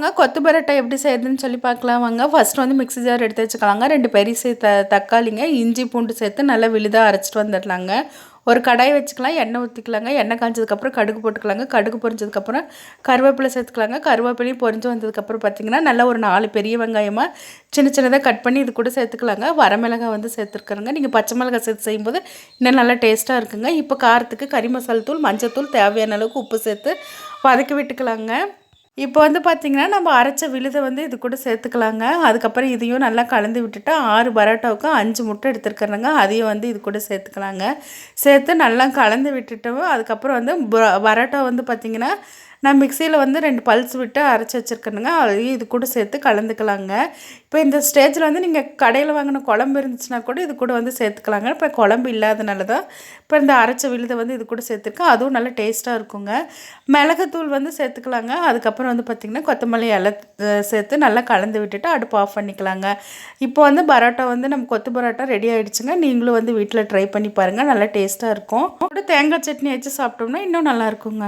வாங்க கொத்து பரோட்டா எப்படி செய்யுதுன்னு சொல்லி பார்க்கலாம் வாங்க. ஃபர்ஸ்ட் வந்து மிக்ஸி ஜார் எடுத்து வச்சுக்கலாங்க. ரெண்டு பெரிய த தக்காளிங்க இஞ்சி பூண்டு சேர்த்து நல்லா விழுதாக அரைச்சிட்டு வந்துடலாங்க ஒரு கடாய் வச்சுக்கலாம் எண்ணெய் ஊற்றிக்கலாங்க எண்ணெய் காய்ச்சதுக்கப்புறம் கடுகு போட்டுக்கலாங்க. கடுகு பொரிஞ்சதுக்கப்புறம் கருவேப்பிலை சேர்த்துக்கலாங்க. கருவேப்பிலையும் பொரிஞ்சு வந்ததுக்கப்புறம் பார்த்திங்கன்னா நல்லா ஒரு நாலு பெரிய வெங்காயமாக சின்ன சின்னதாக கட் பண்ணி இது கூட சேர்த்துக்கலாங்க. வரமிளகாய் வந்து சேர்த்துருக்குறோங்க. நீங்கள் பச்சை மிளகாய் சேர்த்து செய்யும்போது இன்னும் நல்லா டேஸ்ட்டாக இருக்குங்க. இப்போ காரத்துக்கு கறி மசாலா தூள் மஞ்சள் தூள் தேவையான அளவுக்கு உப்பு சேர்த்து வதக்கி விட்டுக்கலாங்க. இப்போ வந்து பார்த்திங்கன்னா நம்ம அரைச்ச விழுதை வந்து இது கூட சேர்த்துக்கலாங்க. அதுக்கப்புறம் இதையும் நல்லா கலந்து விட்டுட்டு ஆறு பரோட்டாவுக்கு அஞ்சு முட்டை எடுத்துருக்குறேங்க அதையும் வந்து இது கூட சேர்த்துக்கலாங்க. சேர்த்து நல்லா கலந்து விட்டுட்டு அதுக்கப்புறம் வந்து பரோட்டா வந்து பார்த்திங்கன்னா நான் மிக்சியில் வந்து ரெண்டு பல்ஸ் விட்டு அரைச்சி வச்சுருக்கேனுங்க அதையும் இது கூட சேர்த்து கலந்துக்கலாங்க. இப்போ இந்த ஸ்டேஜில் வந்து நீங்கள் கடையில் வாங்கின குழம்பு இருந்துச்சுன்னா கூட இது கூட வந்து சேர்த்துக்கலாங்க. இப்போ குழம்பு இல்லாதனால தான் இப்போ இந்த அரைச்ச விழுதை வந்து இது கூட சேர்த்துருக்கேன். அதுவும் நல்லா டேஸ்ட்டாக இருக்குங்க. மிளகுத்தூள் வந்து சேர்த்துக்கலாங்க. அதுக்கப்புறம் அதுக்கப்புறம் வந்து பார்த்திங்கன்னா கொத்தமல்லி இலை சேர்த்து நல்லா கலந்து விட்டுட்டு அடுப்பு ஆஃப் பண்ணிக்கலாங்க. இப்போ வந்து பரோட்டா வந்து நம்ம கொத்து பரோட்டா ரெடி ஆகிடுச்சுங்க நீங்களும் வந்து வீட்டில் ட்ரை பண்ணி பாருங்கள் நல்லா டேஸ்ட்டாக இருக்கும். கூட தேங்காய் சட்னி வச்சு சாப்பிட்டோம்னா இன்னும் நல்லா இருக்குங்க.